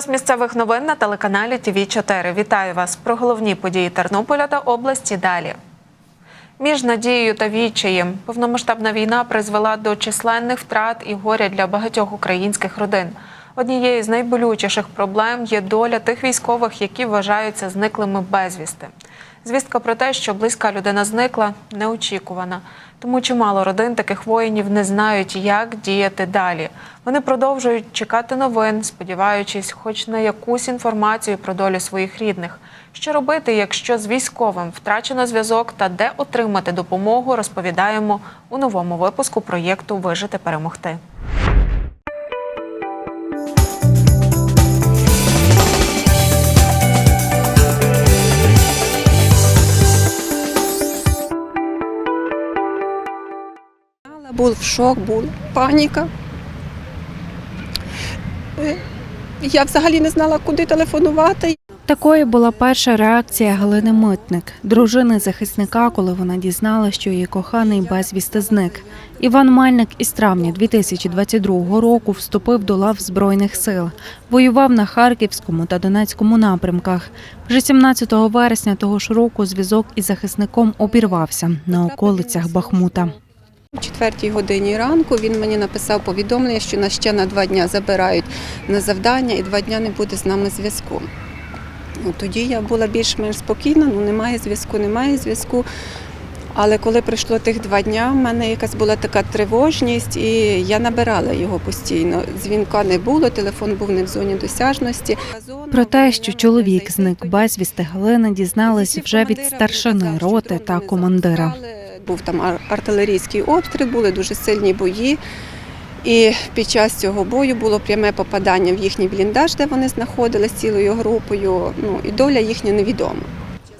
Час місцевих новин на телеканалі ТВ 4 Вітаю вас про головні події Тернополя та області. Далі. Між надією та відчаєм повномасштабна війна призвела до численних втрат і горя для багатьох українських родин. Однією з найболючіших проблем є доля тих військових, які вважаються зниклими безвісти. Звістка про те, що близька людина зникла, неочікувана. Тому чимало родин таких воїнів не знають, як діяти далі. Вони продовжують чекати новин, сподіваючись, хоч на якусь інформацію про долю своїх рідних. Що робити, якщо з військовим втрачено зв'язок та де отримати допомогу, розповідаємо у новому випуску проєкту Вижити перемогти. Був шок, був паніка. Е, Я взагалі не знала, куди телефонувати. Такою була перша реакція Галини Митник, дружини захисника, коли вона дізнала, що її коханий безвісти зник. Іван Мальник із травня 2022 року вступив до лав збройних сил, воював на Харківському та Донецькому напрямках. Вже 17 вересня того ж року зв'язок із захисником обірвався на околицях Бахмута. О четвертій годині ранку він мені написав повідомлення, що нас ще на два дні забирають на завдання і два дні не буде з нами зв'язку. Ну, тоді я була більш-менш спокійна, ну немає зв'язку, немає зв'язку. Але коли пройшло тих два дня, в мене якась була така тривожність, і я набирала його постійно. Дзвінка не було, телефон був не в зоні досяжності. Про те, що чоловік зник безвісти, Галина дізналась вже від старшини роти та командира. Був там ар- артилерійський обстріл, були дуже сильні бої. І під час цього бою було пряме попадання в їхній бліндаж, де вони знаходились цілою групою. Ну і доля їхня невідома.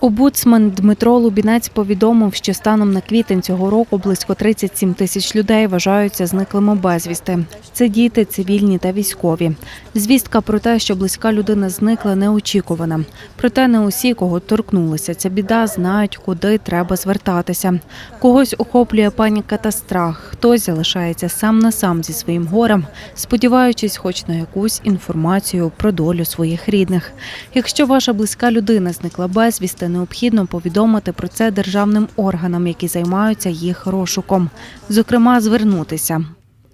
Обуцман Дмитро Лубінець повідомив, що станом на квітень цього року близько 37 тисяч людей вважаються зниклими безвісти. Це діти, цивільні та військові. Звістка про те, що близька людина зникла, неочікувана. Проте не усі, кого торкнулася ця біда, знають, куди треба звертатися. Когось охоплює паніка та страх, хтось залишається сам на сам зі своїм горем, сподіваючись, хоч на якусь інформацію про долю своїх рідних. Якщо ваша близька людина зникла безвісти, необхідно повідомити про це державним органам, які займаються їх розшуком. Зокрема, звернутися.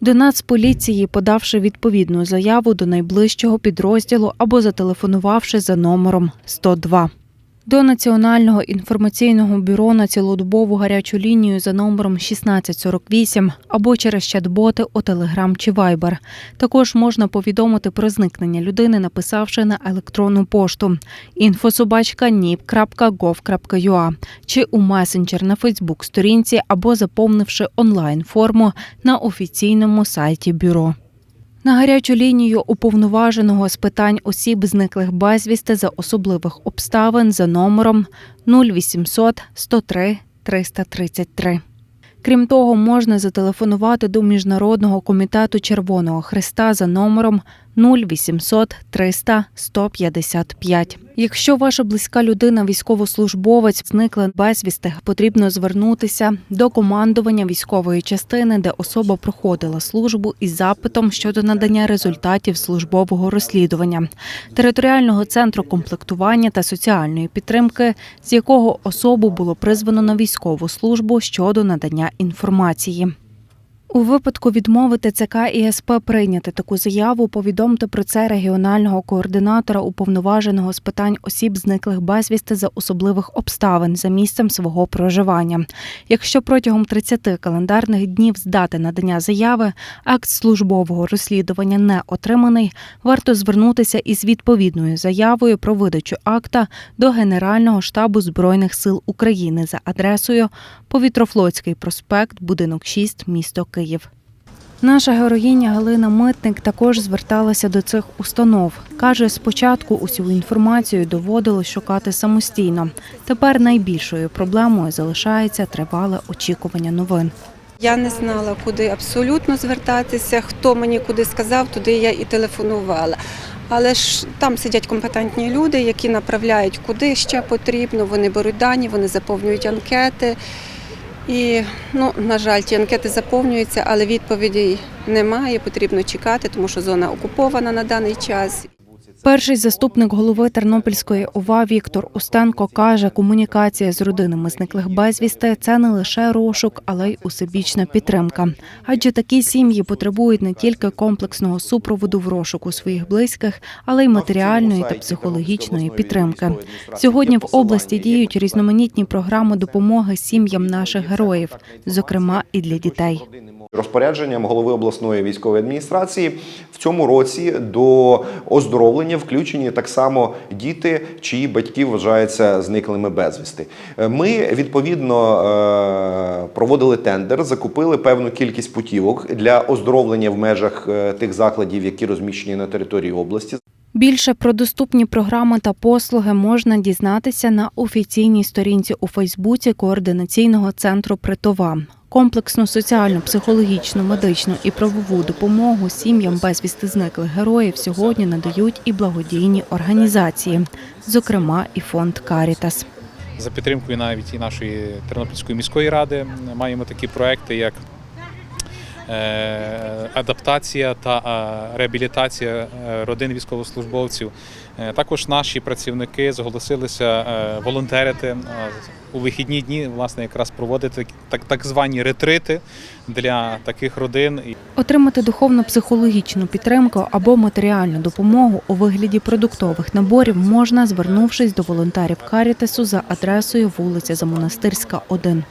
До Нацполіції, подавши відповідну заяву до найближчого підрозділу або зателефонувавши за номером 102. До Національного інформаційного бюро на цілодобову гарячу лінію за номером 1648 або через чат-боти у Telegram чи Viber. Також можна повідомити про зникнення людини, написавши на електронну пошту infosобачка.nip.gov.ua чи у месенджер на Фейсбук сторінці або заповнивши онлайн форму на офіційному сайті бюро. На гарячу лінію уповноваженого з питань осіб, зниклих безвісти за особливих обставин за номером 0800 103 333. Крім того, можна зателефонувати до Міжнародного комітету Червоного Христа за номером 0800 300 155. Якщо ваша близька людина, військовослужбовець, зникла безвісти, потрібно звернутися до командування військової частини, де особа проходила службу із запитом щодо надання результатів службового розслідування, територіального центру комплектування та соціальної підтримки, з якого особу було призвано на військову службу щодо надання інформації. У випадку відмови ТЦК і СП прийняти таку заяву, повідомте про це регіонального координатора уповноваженого з питань осіб, зниклих безвісти за особливих обставин за місцем свого проживання. Якщо протягом 30 календарних днів з дати надання заяви акт службового розслідування не отриманий, варто звернутися із відповідною заявою про видачу акта до Генерального штабу збройних сил України за адресою Повітрофлотський проспект, будинок 6, місто Київ. Наша героїня Галина Митник також зверталася до цих установ. Каже, спочатку усю інформацію доводилось шукати самостійно. Тепер найбільшою проблемою залишається тривале очікування новин. Я не знала, куди абсолютно звертатися. Хто мені куди сказав, туди я і телефонувала. Але ж там сидять компетентні люди, які направляють, куди ще потрібно. Вони беруть дані, вони заповнюють анкети. І, ну, на жаль, ті анкети заповнюються, але відповідей немає. Потрібно чекати, тому що зона окупована на даний час. Перший заступник голови Тернопільської ОВА Віктор Устенко каже, комунікація з родинами зниклих безвісти це не лише розшук, але й усебічна підтримка. Адже такі сім'ї потребують не тільки комплексного супроводу в розшуку своїх близьких, але й матеріальної та психологічної підтримки. Сьогодні в області діють різноманітні програми допомоги сім'ям наших героїв, зокрема і для дітей. Розпорядженням голови обласної військової адміністрації в цьому році до оздоровлення включені так само діти, чиї батьки вважаються зниклими безвісти. Е, Ми відповідно е, проводили тендер, закупили певну кількість путівок для оздоровлення в межах е, тих закладів, які розміщені на території області. Більше про доступні програми та послуги можна дізнатися на офіційній сторінці у Фейсбуці координаційного центру Притова. Комплексну соціальну, психологічну, медичну і правову допомогу сім'ям безвісти зниклих героїв сьогодні надають і благодійні організації, зокрема і фонд Карітас. За підтримкою навіть і нашої Тернопільської міської ради маємо такі проекти, як е, адаптація та е, реабілітація е, родин військовослужбовців. Е, Також наші працівники зголосилися е, волонтерити е, у вихідні дні, власне, якраз проводити так, так звані ретрити для таких родин. Отримати духовно-психологічну підтримку або матеріальну допомогу у вигляді продуктових наборів можна, звернувшись до волонтерів Карітасу за адресою вулиця Замонастирська, 1.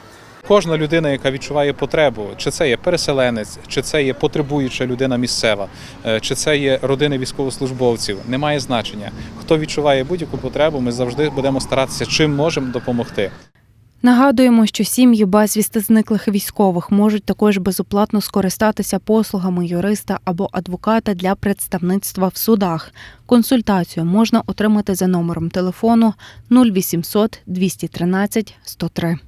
Кожна людина, яка відчуває потребу, чи це є переселенець, чи це є потребуюча людина місцева, е, чи це є родини військовослужбовців, не має значення. Хто відчуває будь-яку потребу, ми завжди будемо старатися чим можемо допомогти. Нагадуємо, що сім'ї безвісти зниклих військових можуть також безоплатно скористатися послугами юриста або адвоката для представництва в судах. Консультацію можна отримати за номером телефону 0800 213 103.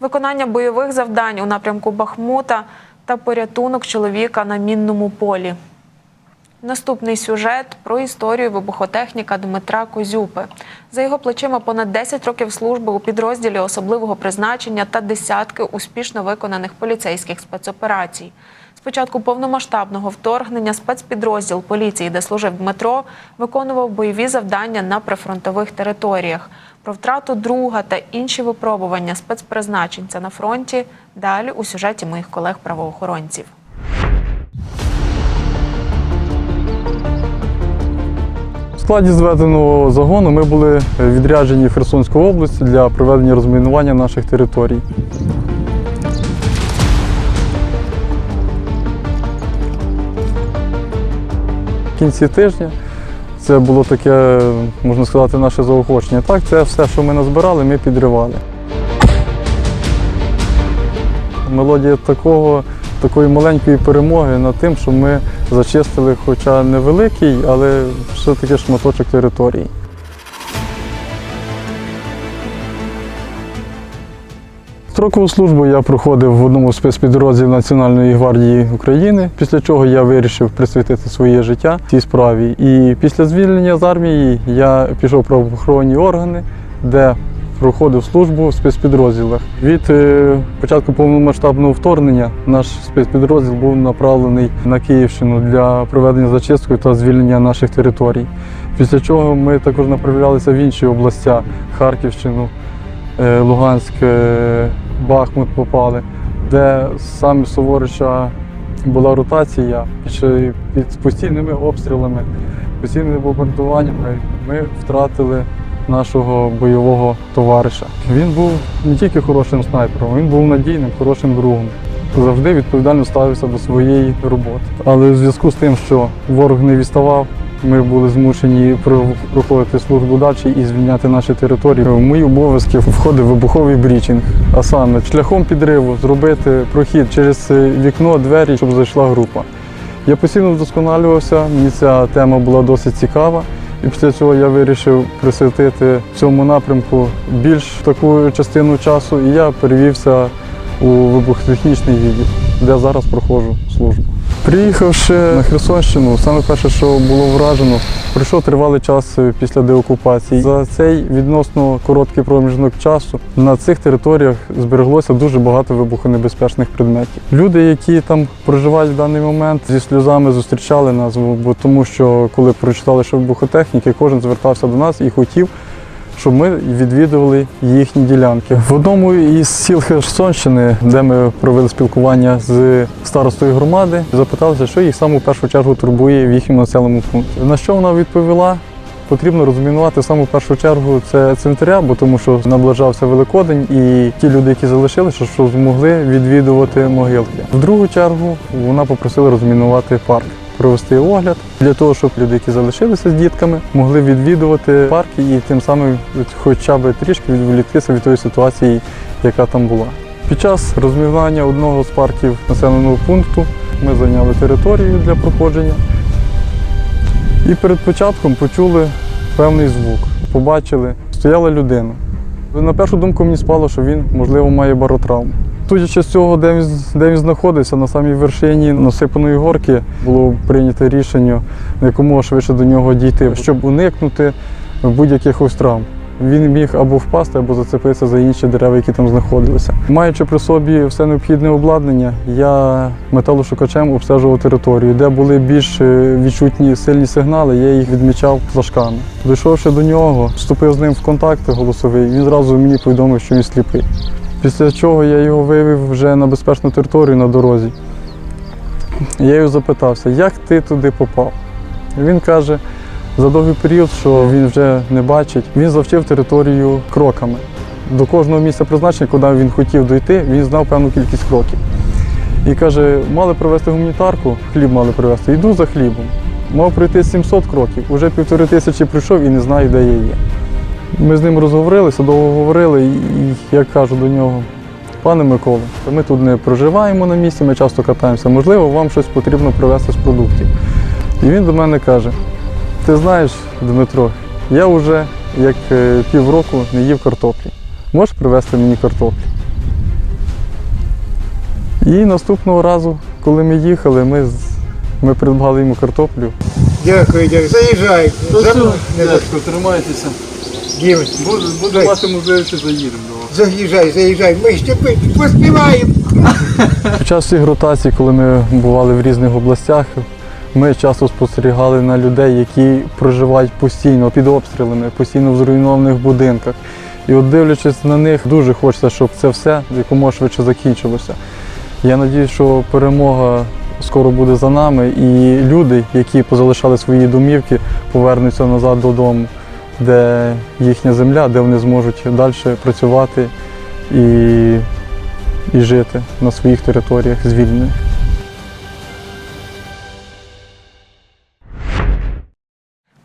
Виконання бойових завдань у напрямку Бахмута та порятунок чоловіка на мінному полі. Наступний сюжет про історію вибухотехніка Дмитра Козюпи. За його плечима понад 10 років служби у підрозділі особливого призначення та десятки успішно виконаних поліцейських спецоперацій. З початку повномасштабного вторгнення спецпідрозділ поліції, де служив Дмитро, виконував бойові завдання на прифронтових територіях. Про втрату друга та інші випробування спецпризначенця на фронті далі у сюжеті моїх колег-правоохоронців. В складі зведеного загону ми були відряджені в Херсонську область для проведення розмінування наших територій. В кінці тижня це було таке, можна сказати, наше заохочення. Так, це все, що ми назбирали, ми підривали. Мелодія такого, такої маленької перемоги над тим, що ми зачистили, хоча невеликий, але все-таки шматочок території. Строкову службу я проходив в одному з спецпідрозділів Національної гвардії України, після чого я вирішив присвятити своє життя цій справі. І після звільнення з армії я пішов в правоохоронні органи, де проходив службу в спецпідрозділах. Від е, початку повномасштабного вторгнення наш спецпідрозділ був направлений на Київщину для проведення зачистки та звільнення наших територій. Після чого ми також направлялися в інші областя Харківщину, Луганськ, е, Бахмут попали, де саме Суворича була ротація під, під постійними обстрілами, постійними бомбардуваннями ми втратили нашого бойового товариша. Він був не тільки хорошим снайпером, він був надійним, хорошим другом. Завжди відповідально ставився до своєї роботи. Але в зв'язку з тим, що ворог не відставав, ми були змушені проходити службу далі і звільняти наші території. В мої обов'язки входив вибуховий брічинг, а саме шляхом підриву зробити прохід через е, вікно, двері, щоб зайшла група. Я постійно вдосконалювався, мені ця тема була досить цікава. І після цього я вирішив присвятити цьому напрямку більш таку частину часу, і я перевівся у вибухотехнічний відділ, де зараз проходжу службу. Приїхавши на Херсонщину, саме перше, що було вражено, пройшов тривалий час е, після деокупації. За цей відносно короткий проміжок часу на цих територіях збереглося дуже багато вибухонебезпечних предметів. Люди, які там проживають в даний момент, зі сльозами зустрічали нас, бо тому що коли прочитали, що вибухотехніки, кожен звертався до нас і хотів щоб ми відвідували їхні ділянки. В одному із сіл Херсонщини, де ми провели спілкування з старостою громади, запиталися, що їх саме в першу чергу турбує в їхньому населеному пункті. На що вона відповіла? Потрібно розмінувати саме в першу чергу це цвинтаря, бо тому що наближався Великодень, і ті люди, які залишилися, що змогли відвідувати могилки. В другу чергу вона попросила розмінувати парк провести огляд для того, щоб люди, які залишилися з дітками, могли відвідувати парки і тим самим хоча б трішки відволіктися від тої ситуації, яка там була. Під час розмінування одного з парків населеного пункту ми зайняли територію для проходження. І перед початком почули певний звук. Побачили, стояла людина. На першу думку мені спало, що він, можливо, має баротравму. Судячи з цього, де він, де він знаходився, на самій вершині насипаної горки, було прийнято рішення якомога швидше до нього дійти, щоб уникнути будь-яких травм. Він міг або впасти, або зацепитися за інші дерева, які там знаходилися. Маючи при собі все необхідне обладнання, я металошукачем обстежував територію, де були більш е, відчутні сильні сигнали, я їх відмічав флажками. Дійшовши до нього, вступив з ним в контакт голосовий, він зразу мені повідомив, що він сліпий. Після чого я його вивів вже на безпечну територію на дорозі. Я його запитався, як ти туди попав? Він каже, за довгий період, що він вже не бачить, він завчив територію кроками. До кожного місця призначення, куди він хотів дойти, він знав певну кількість кроків. І каже, мали привезти гуманітарку, хліб мали привезти, йду за хлібом. Мав пройти 700 кроків, уже півтори тисячі прийшов і не знаю, де я є. Ми з ним розговорилися, довго говорили, і я кажу до нього, пане Миколо, ми тут не проживаємо на місці, ми часто катаємося. Можливо, вам щось потрібно привезти з продуктів. І він до мене каже: ти знаєш, Дмитро, я вже як е, півроку не їв картоплі. Можеш привезти мені картоплі? І наступного разу, коли ми їхали, ми, з- ми придбали йому картоплю. Дякую, дякую. Заїжджай. тримайтеся. Дівчина, Буде, буде мати можливість заїдемо до вас. заїжджай, заїжджай. Ми ще поспіваємо. Під час всіх ротацій, коли ми бували в різних областях, ми часто спостерігали на людей, які проживають постійно під обстрілами, постійно в зруйнованих будинках. І от дивлячись на них, дуже хочеться, щоб це все якомога швидше закінчилося. Я сподіваюся, що перемога скоро буде за нами, і люди, які позалишали свої домівки, повернуться назад додому, де їхня земля, де вони зможуть далі працювати і і жити на своїх територіях звільнених.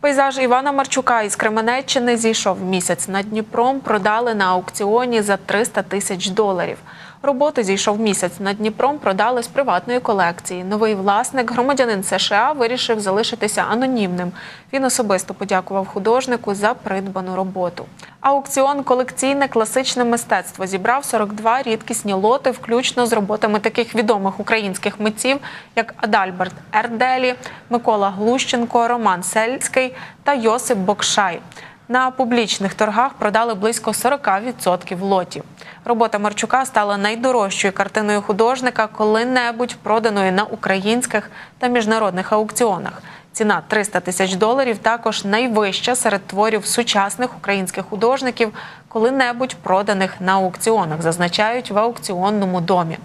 Пейзаж Івана Марчука із Кременеччини зійшов місяць над Дніпром, продали на аукціоні за 300 тисяч доларів. Роботи зійшов місяць над Дніпром, продали з приватної колекції. Новий власник, громадянин США, вирішив залишитися анонімним. Він особисто подякував художнику за придбану роботу. Аукціон колекційне класичне мистецтво зібрав 42 рідкісні лоти, включно з роботами таких відомих українських митців, як Адальберт Ерделі, Микола Глущенко, Роман Сельський та Йосип Бокшай. На публічних торгах продали близько 40% лотів. Робота Марчука стала найдорожчою картиною художника коли-небудь проданою на українських та міжнародних аукціонах. Ціна 300 тисяч доларів також найвища серед творів сучасних українських художників, коли-небудь проданих на аукціонах, зазначають в аукціонному домі.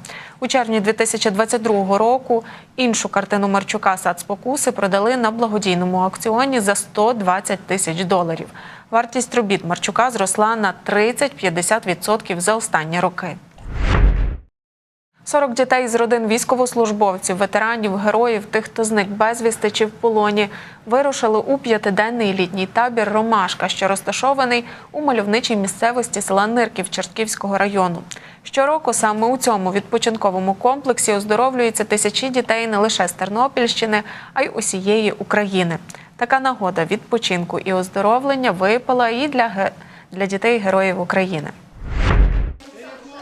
У червні 2022 року іншу картину Марчука «Сацпокуси» продали на благодійному аукціоні за 120 тисяч доларів. Вартість робіт Марчука зросла на 30-50% за останні роки. 40 дітей з родин військовослужбовців, ветеранів, героїв, тих, хто зник безвісти чи в полоні, вирушили у п'ятиденний літній табір Ромашка, що розташований у мальовничій місцевості села Нирків Чертківського району. Щороку саме у цьому відпочинковому комплексі оздоровлюються тисячі дітей не лише з Тернопільщини, а й усієї України. Така нагода відпочинку і оздоровлення випала і для, для дітей героїв України.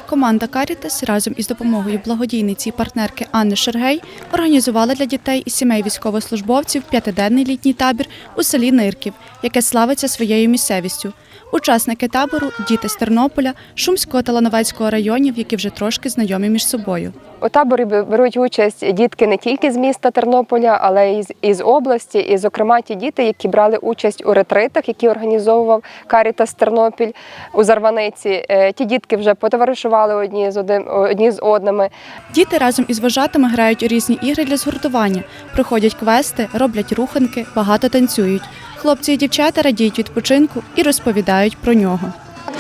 Команда Карітас разом із допомогою благодійниці і партнерки Анни Шергей організувала для дітей і сімей військовослужбовців п'ятиденний літній табір у селі Нирків, яке славиться своєю місцевістю. Учасники табору діти з Тернополя, Шумського та Лановецького районів, які вже трошки знайомі між собою. У таборі беруть участь дітки не тільки з міста Тернополя, але й з- із області. І, зокрема, ті діти, які брали участь у ретритах, які організовував Карітас Тернопіль у Зарваниці. Е, Ті дітки вже потоваришували одні з один одні з одними. Діти разом із вожатими грають у різні ігри для згуртування, проходять квести, роблять руханки, багато танцюють. Хлопці і дівчата радіють відпочинку і розповідають про нього.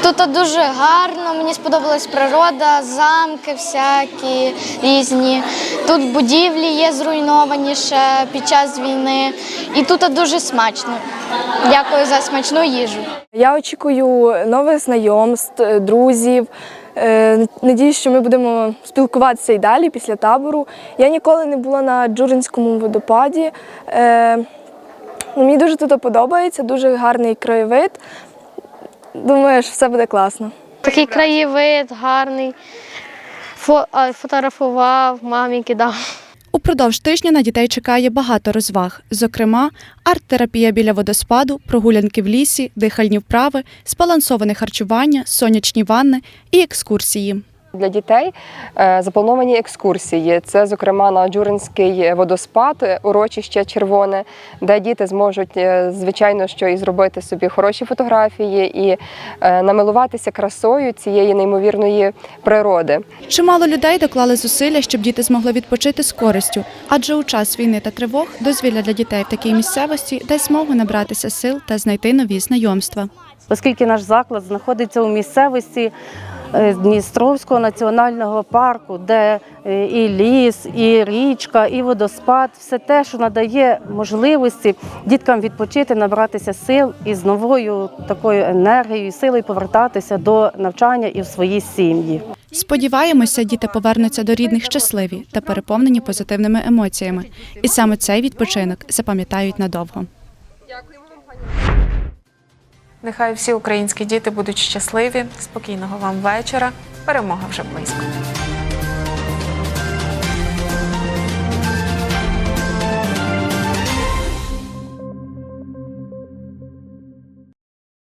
Тут дуже гарно, мені сподобалась природа, замки всякі різні. Тут будівлі є зруйновані ще під час війни. І тут дуже смачно. Дякую за смачну їжу. Я очікую нових знайомств, друзів. Е, Надіюсь, що ми будемо спілкуватися і далі після табору. Я ніколи не була на Джуринському водопаді. Мені дуже тут подобається, дуже гарний краєвид. Думаю, що все буде класно. Такий краєвид гарний. Фотографував, мамі кидав. Упродовж тижня на дітей чекає багато розваг, зокрема, арт-терапія біля водоспаду, прогулянки в лісі, дихальні вправи, збалансоване харчування, сонячні ванни і екскурсії. Для дітей е, заплановані екскурсії. Це, зокрема, на Джуринський водоспад, е, урочище червоне, де діти зможуть, е, звичайно, що і зробити собі хороші фотографії і намилуватися красою цієї неймовірної природи. Чимало людей доклали зусилля, щоб діти змогли відпочити з користю, адже у час війни та тривог дозвілля для дітей в такій місцевості дасть змогу набратися сил та знайти нові знайомства. оскільки наш заклад знаходиться у місцевості Дністровського національного парку, де е, і ліс, і річка, і водоспад все те, що надає можливості діткам відпочити, набратися сил і з новою такою енергією і силою повертатися до навчання і в свої сім'ї. Сподіваємося, діти повернуться до рідних щасливі та переповнені позитивними емоціями. І саме цей відпочинок запам'ятають надовго. Нехай всі українські діти будуть щасливі. Спокійного вам вечора. Перемога вже близько.